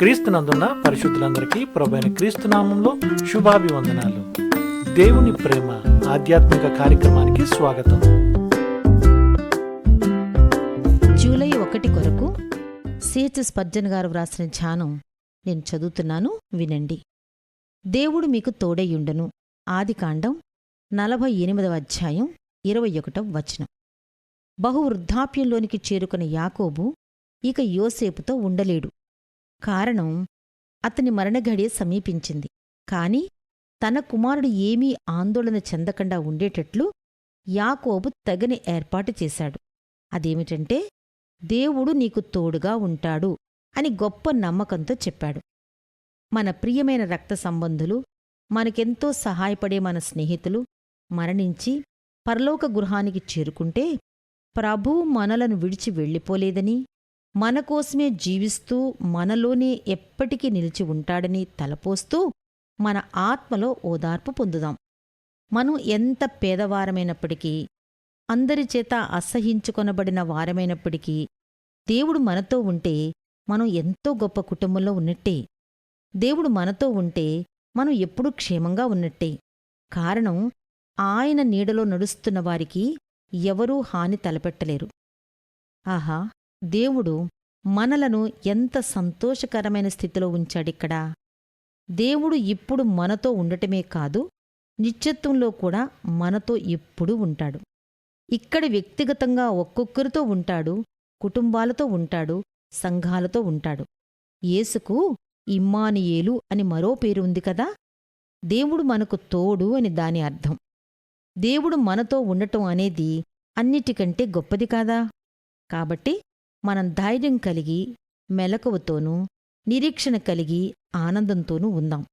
క్రీస్తునందున్న పరిశుద్ధులందరికీ ప్రభైన క్రీస్తునామంలో శుభాభివందనాలు. దేవుని ప్రేమ ఆధ్యాత్మిక కార్యక్రమానికి స్వాగతం. జూలై ఒకటి కొరకు సిహెచ్ స్పర్జన్ గారు వ్రాసిన ధ్యానం నేను చదువుతున్నాను వినండి. దేవుడు మీకు తోడయ్యుండను. ఆదికాండం నలభై ఎనిమిదవ అధ్యాయం ఇరవై ఒకటవ వచనం. బహు వృద్ధాప్యంలోనికి చేరుకున్న యాకోబు ఇక యోసేపుతో ఉండలేడు. కారణం అతని మరణఘడియ సమీపించింది. కాని తన కుమారుడు ఏమీ ఆందోళన చెందకుండా ఉండేటట్లు యాకోబు తగని ఏర్పాటు చేశాడు. అదేమిటంటే దేవుడు నీకు తోడుగా ఉంటాడు అని గొప్ప నమ్మకంతో చెప్పాడు. మన ప్రియమైన రక్త సంబంధులు మనకెంతో సహాయపడే మన స్నేహితులు మరణించి పరలోక గృహానికి చేరుకుంటే ప్రభువు మనలను విడిచి వెళ్ళిపోలేదని మనకోసమే జీవిస్తూ మనలోనే ఎప్పటికీ నిలిచి ఉంటాడని తలపోస్తూ మన ఆత్మలో ఓదార్పు పొందుదాం. మనం ఎంత పేదవారమైనప్పటికీ అందరి చేత అసహించుకొనబడిన వారమైనప్పటికీ దేవుడు మనతో ఉంటే మనం ఎంతో గొప్ప కుటుంబంలో ఉన్నట్టే. దేవుడు మనతో ఉంటే మనం ఎప్పుడూ క్షేమంగా ఉన్నట్టే. కారణం ఆయన నీడలో నడుస్తున్న వారికి ఎవరూ హాని తలపెట్టలేరు. ఆహా! దేవుడు మనలను ఎంత సంతోషకరమైన స్థితిలో ఉంచాడిక్కడా దేవుడు ఇప్పుడు మనతో ఉండటమే కాదు నిత్యత్వంలో కూడా మనతో ఎప్పుడూ ఉంటాడు. ఇక్కడ వ్యక్తిగతంగా ఒక్కొక్కరితో ఉంటాడు కుటుంబాలతో ఉంటాడు సంఘాలతో ఉంటాడు. యేసుకు ఇమ్మానియేలు అని మరో పేరు ఉంది కదా? దేవుడు మనకు తోడు అని దాని అర్థం. దేవుడు మనతో ఉండటం అనేది అన్నిటికంటే గొప్పది కాదా? కాబట్టి మనం ధైర్యం కలిగి మెలకువతోనూ నిరీక్షణ కలిగి ఆనందంతోనూ ఉందాం.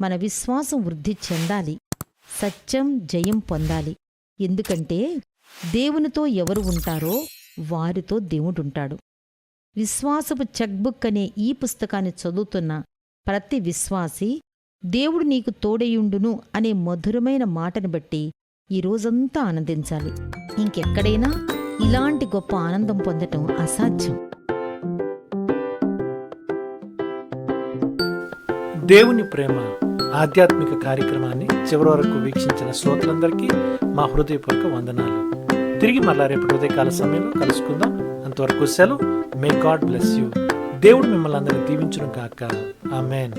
మన విశ్వాసం వృద్ధి చెందాలి. సత్యం జయం పొందాలి. ఎందుకంటే దేవునితో ఎవరు ఉంటారో వారితో దేవుడుంటాడు. విశ్వాసపు చెక్బుక్ అనే ఈ పుస్తకాన్ని చదువుతున్న ప్రతి విశ్వాసి దేవుడు నీకు తోడయుండును అనే మధురమైన మాటను బట్టి ఈ రోజంతా ఆనందించాలి. ఇంకెక్కడైనా ఇలాంటి గొప్ప ఆనందం పొందటం అసాధ్యం. దేవుని ప్రేమ ఆధ్యాత్మిక కార్యక్రమాన్ని చివరి వరకు వీక్షించిన శ్రోతలందరికీ మా హృదయపూర్వక వందనాలు. తిరిగి మళ్ళా రేపు ఉదయకాల సమయంలో కలుసుకుందాం. అంతవరకు సెలవు. మే గాడ్ బ్లెస్ యూ దేవుడు మిమ్మల్ని అందరినీ దీవించును ఆ ఆమెన్